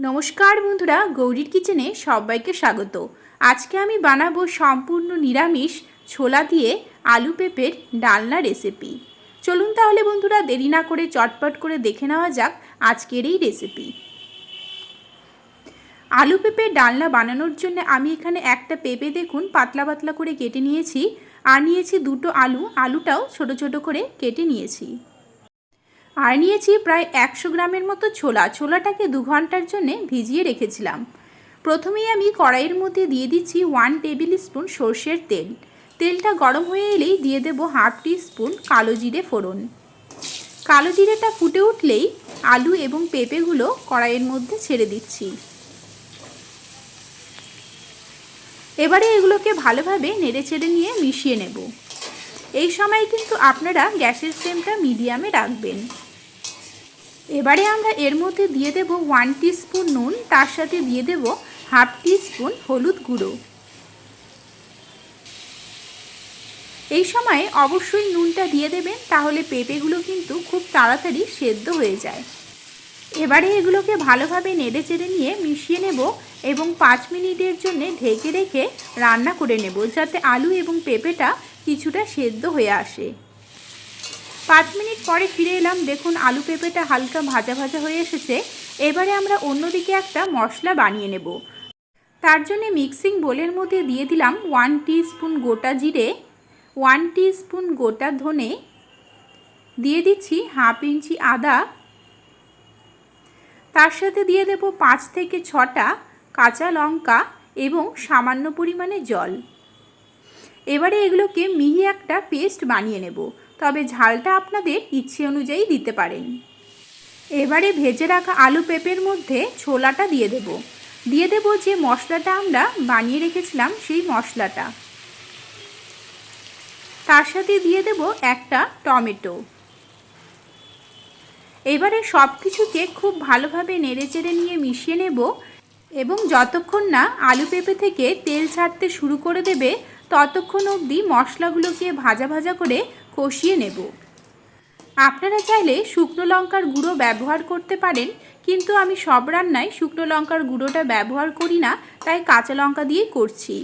নমস্কার বন্ধুরা, গৌরীর কিচেনে সবাইকে স্বাগত। আজকে আমি বানাবো সম্পূর্ণ নিরামিষ ছোলা দিয়ে আলু পেঁপের ডালনা রেসিপি। চলুন তাহলে বন্ধুরা, দেরি না করে চটপট করে দেখে নেওয়া যাক আজকের এই রেসিপি। আলু পেঁপের ডালনা বানানোর জন্য আমি এখানে একটা পেঁপে দেখুন, পাতলা পাতলা করে কেটে নিয়েছি। আর নিয়েছি দুটো আলু, আলুটাও ছোট ছোট করে কেটে নিয়েছি। আর নিয়েছি প্রায় একশো গ্রামের মতো ছোলা। ছোলাটাকে দু ঘণ্টার জন্যে ভিজিয়ে রেখেছিলাম। প্রথমেই আমি কড়াইয়ের মধ্যে দিয়ে দিচ্ছি ওয়ান টেবিল স্পুন সর্ষের তেল। তেলটা গরম হয়ে এলেই দিয়ে দেবো হাফ টি স্পুন কালো জিরে ফোড়ন। কালো জিরেটা ফুটে উঠলেই আলু এবং পেঁপেগুলো কড়াইয়ের মধ্যে ছেড়ে দিচ্ছি। এবারে এগুলোকে ভালোভাবে নেড়ে চেড়ে নিয়ে মিশিয়ে নেব। এই সময় কিন্তু আপনারা গ্যাসের ফ্লেমটা মিডিয়ামে রাখবেন। এবারে আমরা এর মধ্যে দিয়ে দেব ওয়ান স্পুন নুন, তার সাথে দিয়ে দেব হাফ স্পুন হলুদ গুঁড়ো। এই সময়ে অবশ্যই নুনটা দিয়ে দেবেন, তাহলে পেঁপেগুলো কিন্তু খুব তাড়াতাড়ি সেদ্ধ হয়ে যায়। এবারে এগুলোকে ভালোভাবে নেড়ে চেড়ে নিয়ে মিশিয়ে নেব এবং পাঁচ মিনিটের জন্য ঢেকে রেখে রান্না করে নেব, যাতে আলু এবং পেঁপেটা কিছুটা সেদ্ধ হয়ে আসে। পাঁচ মিনিট পরে ফিরে এলাম। দেখুন, আলু পেঁপেটা হালকা ভাজা ভাজা হয়ে এসেছে। এবারে আমরা অন্যদিকে একটা মশলা বানিয়ে নেব। তার জন্য মিক্সিং বোলের মধ্যে দিয়ে দিলাম ওয়ান স্পুন গোটা জিরে, ওয়ান স্পুন গোটা ধনে, দিয়ে দিচ্ছি হাফ ইঞ্চি আদা। তার সাথে দিয়ে দেব পাঁচ থেকে ছটা কাঁচা লঙ্কা এবং সামান্য পরিমাণে জল। এবারে এগুলোকে মিহি একটা পেস্ট বানিয়ে নেব। তবে ঝালটা আপনাদের ইচ্ছে অনুযায়ী দিতে পারেন। এবারে ভেজে রাখা আলু পেঁপের মধ্যে ছোলাটা দিয়ে দেব। দিয়ে দেব যে মশলাটা আমরা বানিয়ে রেখেছিলাম সেই মশলাটা। তার সাথে দিয়ে দেব একটা টমেটো। এবারে সব কিছুকে খুব ভালোভাবে নেড়ে চেড়ে নিয়ে মিশিয়ে নেব এবং যতক্ষণ না আলু পেঁপে থেকে তেল ছাড়তে শুরু করে দেবে, ততক্ষণ অবধি মশলাগুলোকে ভাজা ভাজা করে কষিয়ে নেব। আপনারা চাইলে শুকনো লঙ্কার গুঁড়ো ব্যবহার করতে পারেন, কিন্তু আমি সব রান্নায় শুকনো লঙ্কার গুঁড়োটা ব্যবহার করি না, তাই কাঁচা লঙ্কা দিয়েই করছি।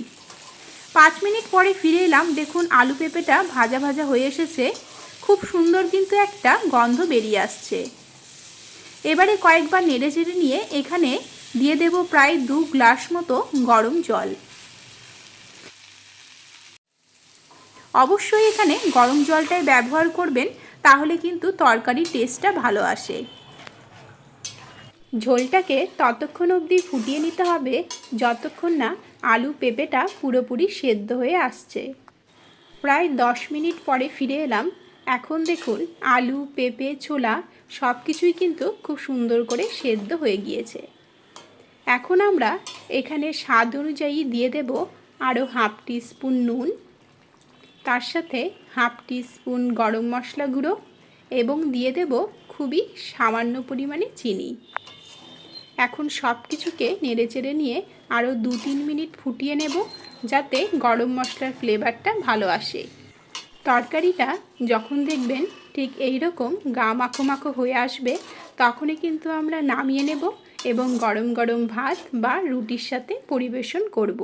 পাঁচ মিনিট পরে ফিরে এলাম, দেখুন আলু পেঁপেটা ভাজা ভাজা হয়ে এসেছে। খুব সুন্দর কিন্তু একটা গন্ধ বেরিয়ে আসছে। এবারে কয়েকবার নেড়ে চেড়ে নিয়ে এখানে দিয়ে দেব প্রায় দু গ্লাস মতো গরম জল। অবশ্যই এখানে গরম জলটাই ব্যবহার করবেন, তাহলে কিন্তু তরকারির টেস্টটা ভালো আসে। ঝোলটাকে ততক্ষণ অবধি ফুটিয়ে নিতে হবে, যতক্ষণ না আলু পেঁপেটা পুরোপুরি সেদ্ধ হয়ে আসছে। প্রায় দশ মিনিট পরে ফিরে এলাম। এখন দেখুন, আলু, পেঁপে, ছোলা সব কিছুই কিন্তু খুব সুন্দর করে সেদ্ধ হয়ে গিয়েছে। এখন আমরা এখানে স্বাদ অনুযায়ী দিয়ে দেব আরও হাফ স্পুন নুন। তার সাথে হাফ স্পুন গরম মশলা গুঁড়ো এবং দিয়ে দেব খুবই সামান্য পরিমাণে চিনি। এখন সব কিছুকে নেড়ে চেড়ে নিয়ে আরও দু তিন মিনিট ফুটিয়ে নেব যাতে গরম মশলার ফ্লেভারটা ভালো আসে। তরকারিটা যখন দেখবেন ঠিক এই রকম গা মাখো মাখো হয়ে আসবে, তখনই কিন্তু আমরা নামিয়ে নেব এবং গরম গরম ভাত বা রুটির সাথে পরিবেশন করব।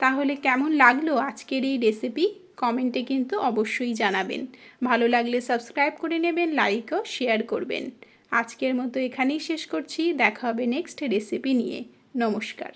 তাহলে কেমন লাগল আজকের এই রেসিপি? কমেন্টে কিন্তু অবশ্যই জানাবেন। ভালো লাগলে সাবস্ক্রাইব করে নেবেন লাইক ও শেয়ার করবেন। আজকের মতো এখানেই শেষ করছি। দেখা হবে নেক্সট রেসিপি নিয়ে। নমস্কার।